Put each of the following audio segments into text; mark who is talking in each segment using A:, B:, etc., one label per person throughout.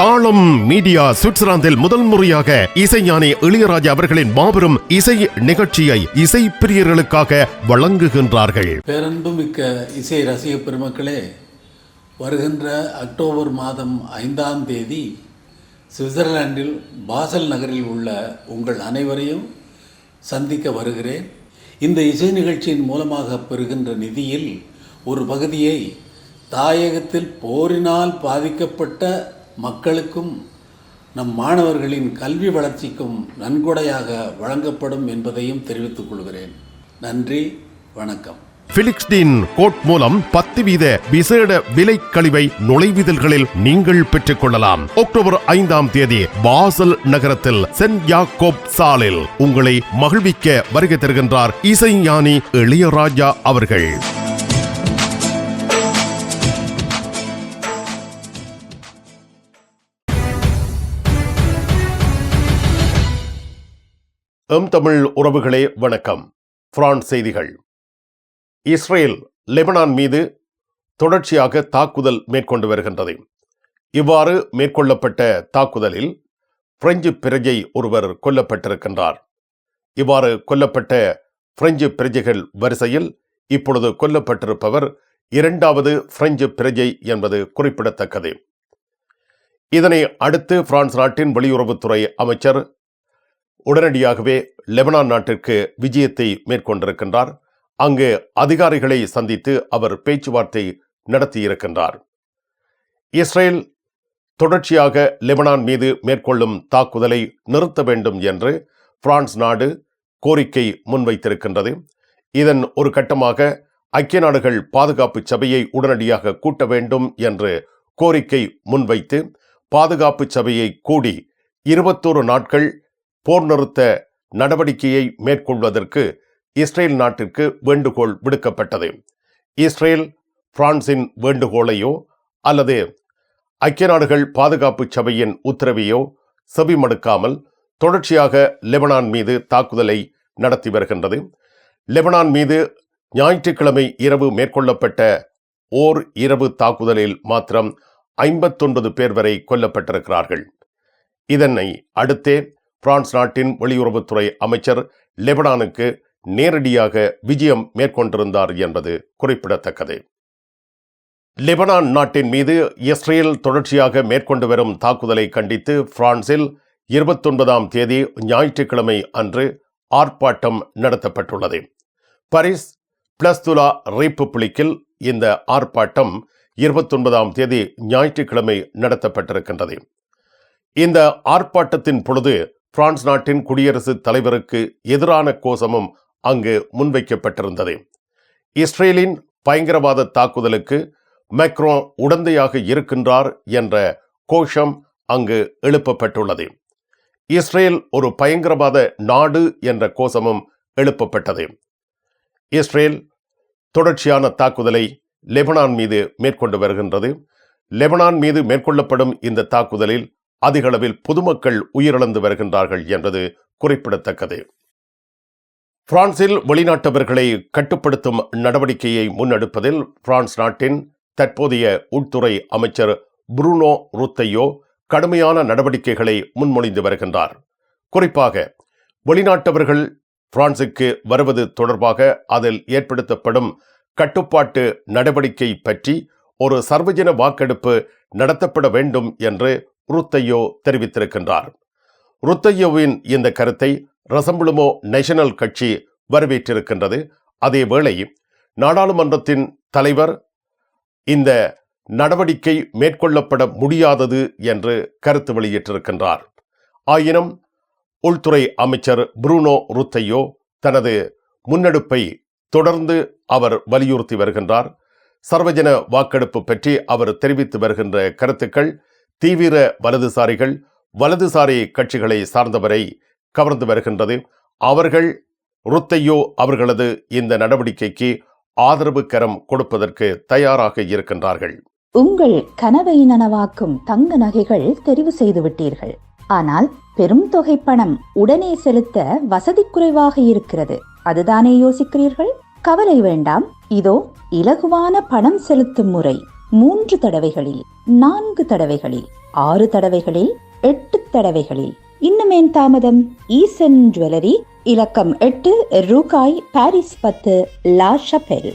A: தாளம் மீடியா சுவிட்சர்லாந்தில் முதல் முறையாக இசைஞானி இளையராஜா அவர்களின் மாபெரும் இசை நிகழ்ச்சியை இசை பிரியர்களுக்காக வழங்குகின்றார்கள்.
B: பேரன்புமிக்க இசை ரசிக பெருமக்களே வருகின்ற அக்டோபர் மாதம் ஐந்தாம் தேதி சுவிட்சர்லாந்தில் பாசல் நகரில் உள்ள உங்கள் அனைவரையும் சந்திக்க வருகிறேன். இந்த இசை நிகழ்ச்சியின் மூலமாக பெறுகின்ற நிதியில் ஒரு பகுதியை தாயகத்தில் போரினால் பாதிக்கப்பட்ட மக்களுக்கும் நம் மாணவர்களின் கல்வி வளர்ச்சிக்கும் நன்கொடையாக வழங்கப்படும் என்பதையும் தெரிவித்துக் கொள்கிறேன். நன்றி வணக்கம்.
A: பிலிக்ஸ்டின் கோட் மூலம் பத்து வீத விசேட விலை கழிவை நுழைவிதழ்களில் நீங்கள் பெற்றுக் கொள்ளலாம் அக்டோபர் ஐந்தாம் தேதி பாசல் நகரத்தில் சென்ட் யாக்கோப் சாலில் உங்களை மகிழ்விக்க வருகை தருகின்றார் இசைஞானி இளையராஜா அவர்கள். எம் தமிழ் உறவுகளே வணக்கம். பிரான்ஸ் செய்திகள். இஸ்ரேல் லெபனான் மீது தொடர்ச்சியாக தாக்குதல் மேற்கொண்டு வருகின்றது. இவ்வாறு மேற்கொள்ளப்பட்ட தாக்குதலில் பிரெஞ்சு பிரஜை ஒருவர் கொல்லப்பட்டிருக்கின்றார். இவ்வாறு கொல்லப்பட்ட பிரெஞ்சு பிரஜைகள் வரிசையில் இப்பொழுது கொல்லப்பட்டிருப்பவர் இரண்டாவது பிரெஞ்சு பிரஜை என்பது குறிப்பிடத்தக்கது. இதனை அடுத்து பிரான்ஸ் நாட்டின் வெளியுறவுத்துறை அமைச்சர் உடனடியாகவே லெபனான் நாட்டிற்கு விஜயத்தை மேற்கொண்டிருக்கின்றார். அங்கு அதிகாரிகளை சந்தித்து அவர் பேச்சுவார்த்தை நடத்தியிருக்கின்றார். இஸ்ரேல் தொடர்ச்சியாக லெபனான் மீது மேற்கொள்ளும் தாக்குதலை நிறுத்த வேண்டும் என்று பிரான்ஸ் நாடு கோரிக்கை முன்வைத்திருக்கின்றது. இதன் ஒரு கட்டமாக ஐக்கிய நாடுகள் பாதுகாப்பு சபையை உடனடியாக கூட்ட வேண்டும் என்று கோரிக்கை முன்வைத்து பாதுகாப்பு சபையை கூடி இருபத்தோரு நாட்கள் போர் நிறுத்த நடவடிக்கையை மேற்கொள்வதற்கு இஸ்ரேல் நாட்டிற்கு வேண்டுகோள் விடுக்கப்பட்டது. இஸ்ரேல் பிரான்சின் வேண்டுகோளையோ அல்லது ஐக்கிய நாடுகள் பாதுகாப்பு சபையின் உத்தரவையோ செவிமடுக்காமல் தொடர்ச்சியாக லெபனான் மீது தாக்குதலை நடத்தி வருகின்றது. லெபனான் மீது ஞாயிற்றுக்கிழமை இரவு மேற்கொள்ளப்பட்ட ஓர் இரவு தாக்குதலில் மாத்திரம் ஐம்பத்தொன்பது பேர் வரை கொல்லப்பட்டிருக்கிறார்கள். இதனை அடுத்தே பிரான்ஸ் நாட்டின் வெளியுறவுத்துறை அமைச்சர் லெபனானுக்கு நேரடியாக விஜயம் மேற்கொண்டிருந்தார் என்பது குறிப்பிடத்தக்கது. லெபனான் நாட்டின் மீது இஸ்ரேல் தொடர்ச்சியாக மேற்கொண்டு வரும் தாக்குதலை கண்டித்து பிரான்சில் இருபத்தொன்பதாம் தேதி ஞாயிற்றுக்கிழமை அன்று ஆர்ப்பாட்டம் நடத்தப்பட்டுள்ளது. பாரிஸ் பிளஸ்துலா ரீப்புப்ளிக்கில் இந்த ஆர்ப்பாட்டம் இருபத்தொன்பதாம் தேதி ஞாயிற்றுக்கிழமை நடத்தப்பட்டிருக்கின்றது. இந்த ஆர்ப்பாட்டத்தின் பொழுது பிரான்ஸ் நாட்டின் குடியரசுத் தலைவருக்கு எதிரான கோஷமும் அங்கு முன்வைக்கப்பட்டிருந்தது. இஸ்ரேலின் பயங்கரவாத தாக்குதலுக்கு மெக்ரோ உடந்தையாக இருக்கின்றார் என்ற கோஷம் அங்கு எழுப்பப்பட்டுள்ளது. இஸ்ரேல் ஒரு பயங்கரவாத நாடு என்ற கோஷமும் எழுப்பப்பட்டது. இஸ்ரேல் தொடர்ச்சியான தாக்குதலை லெபனான் மீது மேற்கொண்டு வருகின்றது. லெபனான் மீது மேற்கொள்ளப்படும் இந்த தாக்குதலில் அதிகளவில் பொதுமக்கள் உயிரிழந்து வருகின்றார்கள் என்பது குறிப்பிடத்தக்கது. பிரான்சில் வெளிநாட்டவர்களை கட்டுப்படுத்தும் நடவடிக்கையை முன்னெடுப்பதில் பிரான்ஸ் நாட்டின் தற்போதைய உள்துறை அமைச்சர் புருனோ ருத்தையோ கடுமையான நடவடிக்கைகளை முன்மொழிந்து வருகின்றார். குறிப்பாக வெளிநாட்டவர்கள் பிரான்சுக்கு வருவது தொடர்பாக அதில் ஏற்படுத்தப்படும் கட்டுப்பாட்டு நடவடிக்கை பற்றி ஒரு சர்வஜன வாக்கெடுப்பு நடத்தப்பட வேண்டும் என்று ருத்தையோ தெரிவித்திருக்கின்றார். ருத்தையோவின் இந்த கருத்தை ரசம்புளுமோ நேஷனல் கட்சி வரவேற்றிருக்கின்றது. அதேவேளை நாடாளுமன்றத்தின் தலைவர் இந்த நடவடிக்கை மேற்கொள்ளப்பட முடியாதது என்று கருத்து வெளியிட்டிருக்கின்றார். ஆயினும் உள்துறை அமைச்சர் புரூனோ ருத்தையோ தனது முன்னெடுப்பை தொடர்ந்து அவர் வலியுறுத்தி வருகின்றார். சர்வஜன வாக்கெடுப்பு பற்றி அவர் தெரிவித்து வருகின்ற கருத்துக்கள் தீவிர வலதுசாரிகள் வலதுசாரி கட்சிகளை சார்ந்தவரை கவர்ந்து வருகின்றது. அவர்கள் ருத்தையோ அவர்களது இந்த நடவடிக்கைக்கு ஆதரவு கரம் கொடுப்பதற்கு தயாராக இருக்கின்றார்கள்.
C: உங்கள் கனவை நனவாக்கும் தங்க நகைகள் தெரிவு செய்து விட்டீர்கள். ஆனால் பெரும் தொகை பணம் உடனே செலுத்த வசதி குறைவாக இருக்கிறது. அதுதானே யோசிக்கிறீர்கள்? கவலை வேண்டாம். இதோ இலகுவான பணம் செலுத்தும் முறை. மூன்று தடவைகளில் நான்கு தடவைகளில் ஆறு தடவைகளில் எட்டு தடவைகளில். இன்னுமேன் தாமதம்? ஈசன் ஜுவல்லரி இலக்கம் எட்டு ரூகாய் பாரிஸ் பத்து La Chapelle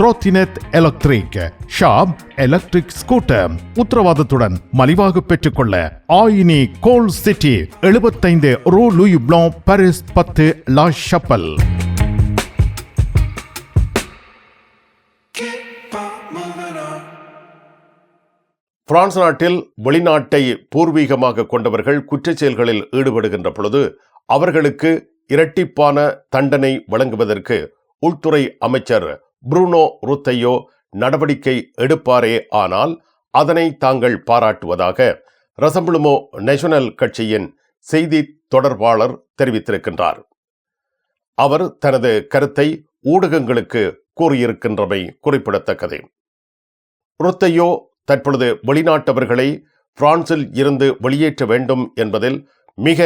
A: த்ரோத்தினெட் electric shop electric scooter. உத்தரவாதத்துடன் மலிவாக பெற்றுக்கொள்ள ஆயினி கோல் சிட்டி எழுபத்தைந்து ரூ லூயி ப்ளோ பாரிஸ் பத்து லா ஷப்பல். பிரான்ஸ் நாட்டில் வெளிநாட்டை பூர்வீகமாக கொண்டவர்கள் குற்றச் செயல்களில் ஈடுபடுகின்ற பொழுது அவர்களுக்கு இரட்டிப்பான தண்டனை வழங்குவதற்கு உள்துறை அமைச்சர் புரூனோ ருத்தையோ நடவடிக்கை எடுப்பாரே ஆனால் அதனை தாங்கள் பாராட்டுவதாக ரசம்புளுமோ நேஷனல் கட்சியின் செய்தி தொடர்பாளர் தெரிவித்திருக்கின்றார். அவர் தனது கருத்தை ஊடகங்களுக்கு கூறியிருக்கின்றமை குறிப்பிடத்தக்கது. ருத்தையோ தற்பொழுது வெளிநாட்டவர்களை பிரான்சில் இருந்து வெளியேற்ற வேண்டும் என்பதில் மிக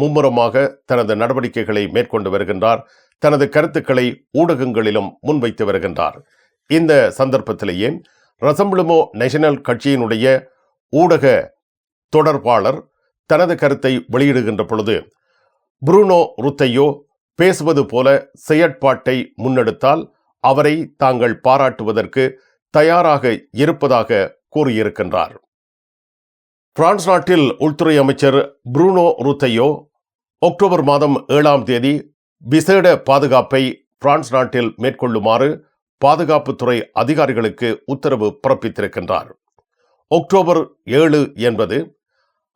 A: மும்முரமாக தனது நடவடிக்கைகளை மேற்கொண்டு வருகின்றார். தனது கருத்துக்களை ஊடகங்களிலும் முன்வைத்து வருகின்றார். இந்த சந்தர்ப்பத்திலேயே ரசம்பிளுமோ நேஷனல் கட்சியினுடைய ஊடக தொடர்பாளர் தனது கருத்தை வெளியிடுகின்ற பொழுது புரூனோ ருத்தையோ பேசுவது போல செயற்பாட்டை முன்னெடுத்தால் அவரை தாங்கள் பாராட்டுவதற்கு தயாராக இருப்பதாக கூறியிருக்கின்றார். பிரான்ஸ் நாட்டில் உள்துறை அமைச்சர் புரூனோ ருத்தையோ அக்டோபர் மாதம் ஏழாம் தேதி விசேட பாதுகாப்பை பிரான்ஸ் நாட்டில் மேற்கொள்ளுமாறு பாதுகாப்புத்துறை அதிகாரிகளுக்கு உத்தரவு பிறப்பித்திருக்கின்றார். அக்டோபர் ஏழு என்பது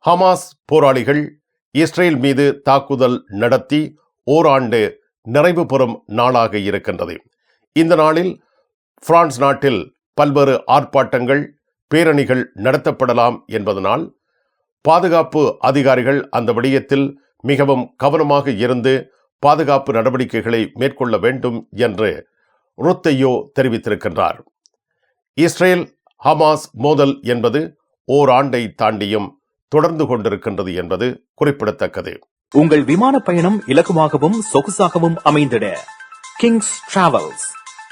A: ஹமாஸ் போராளிகள் இஸ்ரேல் மீது தாக்குதல் நடத்தி ஓராண்டு நிறைவு பெறும் நாளாக இருக்கின்றது. இந்த நாளில் பிரான்ஸ் நாட்டில் பல்வேறு ஆர்ப்பாட்டங்கள் பேரணிகள் நடத்தப்படலாம் என்பதனால் பாதுகாப்பு அதிகாரிகள் அந்த விடயத்தில் மிகவும் கவனமாக இருந்து பாதுகாப்பு நடவடிக்கைகளை மேற்கொள்ள வேண்டும் என்று ருத்தையோ தெரிவித்திருக்கின்றார். இஸ்ரேல் ஹமாஸ் மோதல் என்பது ஓராண்டை தாண்டியும் தொடர்ந்து கொண்டிருக்கின்றது என்பது குறிப்பிடத்தக்கது.
D: உங்கள் விமான பயணம் இலகுவாகவும் சொகுசாகவும் அமைந்திட கிங்ஸ் டிராவல்ஸ்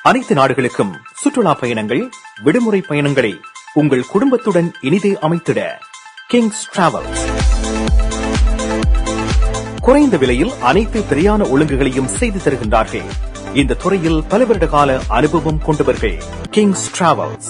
D: அனைத்து நாடுகளுக்கும் சுற்றுலா பயணங்கள் விடுமுறை பயணங்களை உங்கள் குடும்பத்துடன் இனிதே அமைத்திட கிங்ஸ் டிராவல்ஸ் குறைந்த விலையில் அனைத்து பிரியான ஒழுங்குகளையும் செய்து தருகின்றார்கள். இந்த துறையில் பல வருட கால அனுபவம் கொண்டவர்கள் கிங்ஸ் டிராவல்ஸ்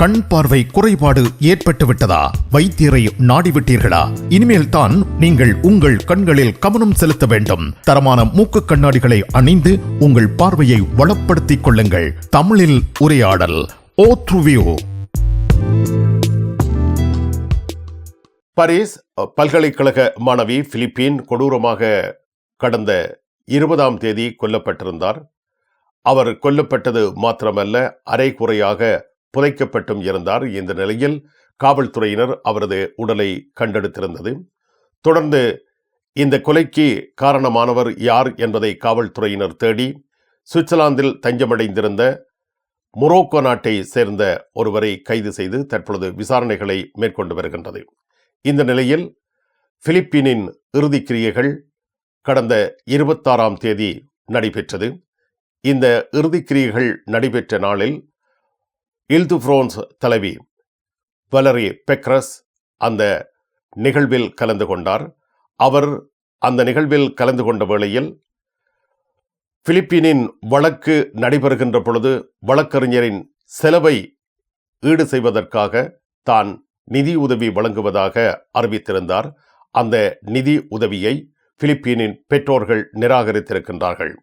A: கண் பார்வை குறைபாடு ஏற்பட்டு விட்டதா வைத்தியரை நாடிவிட்டீர்களா? இனிமேல் தான் நீங்கள் உங்கள் கண்களில் கவனம் செலுத்த வேண்டும். தரமான மூக்கு கண்ணாடிகளை அணிந்து உங்கள் பார்வையை வளப்படுத்திக் கொள்ளுங்கள். தமிழில் உரையாடல் ஓ த்ருவியூ பாரிஸ் பல்கலைக்கழக மாணவி பிலிப்பீன் கொடூரமாக கடந்த இருபதாம் தேதி கொல்லப்பட்டிருந்தார். அவர் கொல்லப்பட்டது மாத்திரமல்ல அரைகுறையாக புதைக்கப்பட்டும் இருந்தார் இந்த நிலையில் காவல்துறையினர் அவரது உடலை கண்டெடுத்திருந்தது. தொடர்ந்து இந்த கொலைக்கு காரணமானவர் யார் என்பதை காவல்துறையினர் தேடி சுவிட்சர்லாந்தில் தஞ்சமடைந்திருந்த மொரோக்கோ நாட்டை சேர்ந்த ஒருவரை கைது செய்து தற்பொழுது விசாரணைகளை மேற்கொண்டு வருகின்றது. இந்த நிலையில் பிலிப்பீனின் இறுதிக் கிரியைகள் கடந்த இருபத்தாறாம் தேதி நடைபெற்றது. இந்த இறுதிக் கிரியைகள் நடைபெற்ற நாளில் இல்து தலைவி வலரி பெக்ரஸ் அந்த நிகழ்வில் கலந்து கொண்டார். அவர் அந்த நிகழ்வில் கலந்து கொண்ட வேளையில் பிலிப்பீனின் வழக்கு நடைபெறுகின்ற பொழுது வழக்கறிஞரின் செலவை ஈடு செய்வதற்காக தான் நிதி உதவி வழங்குவதாக அறிவித்திருந்தார். அந்த நிதி உதவியை பிலிப்பீனின் பெற்றோர்கள் நிராகரித்திருக்கின்றார்கள்.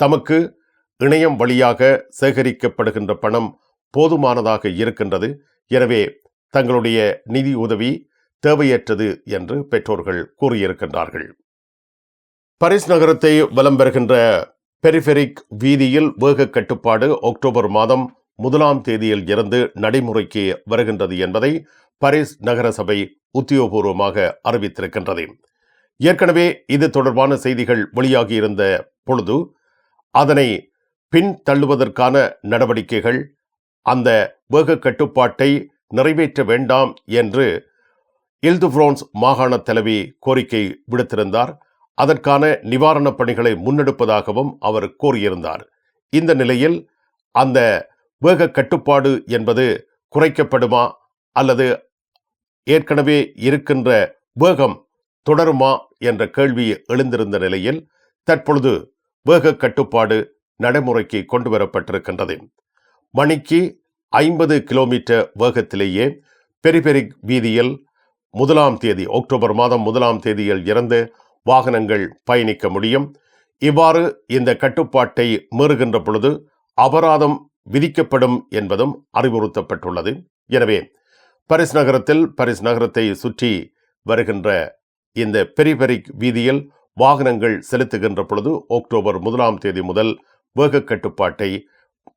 A: தமக்கு இணையம் வழியாக சேகரிக்கப்படுகின்ற பணம் போதுமானதாக இருக்கின்றது. எனவே தங்களுடைய நிதி உதவி தேவையற்றது என்று பெற்றோர்கள் கூறியிருக்கின்றார்கள். பரிஸ் நகரத்தை வலம் வருகின்ற பெரிஃபெரிக் வீதியில் வேக கட்டுப்பாடு அக்டோபர் மாதம் முதலாம் தேதியில் இருந்து நடைமுறைக்கு வருகின்றது என்பதை பரிஸ் நகர சபை உத்தியோகபூர்வமாக அறிவித்திருக்கின்றது. ஏற்கனவே இது தொடர்பான செய்திகள் வெளியாகியிருந்த பொழுது அதனை பின் தள்ளுவதற்கான நடவடிக்கைகள் அந்த வேக கட்டுப்பாட்டை நிறைவேற்ற வேண்டாம் என்று இல்துஃப்ரோன்ஸ் மாகாண தலைவி கோரிக்கை விடுத்திருந்தார். அதற்கான நிவாரணப் பணிகளை முன்னெடுப்பதாகவும் அவர் கூறியிருந்தார் இந்த நிலையில் அந்த வேக கட்டுப்பாடு என்பது குறைக்கப்படுமா அல்லது ஏற்கனவே இருக்கின்ற வேகம் தொடருமா என்ற கேள்வி எழுந்திருந்த நிலையில் தற்பொழுது வேக கட்டுப்பாடு நடைமுறைக்கு கொண்டு வரப்பட்டிருக்கின்றது மணிக்கு ஐம்பது கிலோமீட்டர் வேகத்திலேயே பெரிபெரிக் வீதியில் முதலாம் தேதி அக்டோபர் மாதம் முதலாம் தேதியில் இருந்து வாகனங்கள் பயணிக்க முடியும். இவ்வாறு இந்த கட்டுப்பாட்டை மீறுகின்ற பொழுது அபராதம் விதிக்கப்படும் என்பதும் அறிவுறுத்தப்பட்டுள்ளது. எனவே பரிஸ் நகரத்தில் பரிஸ் நகரத்தை சுற்றி வருகின்ற இந்த பெரிபெரிக் வீதியில் வாகனங்கள் செலுத்துகின்ற பொழுது அக்டோபர் முதலாம் தேதி முதல் வேக கட்டுப்பாட்டை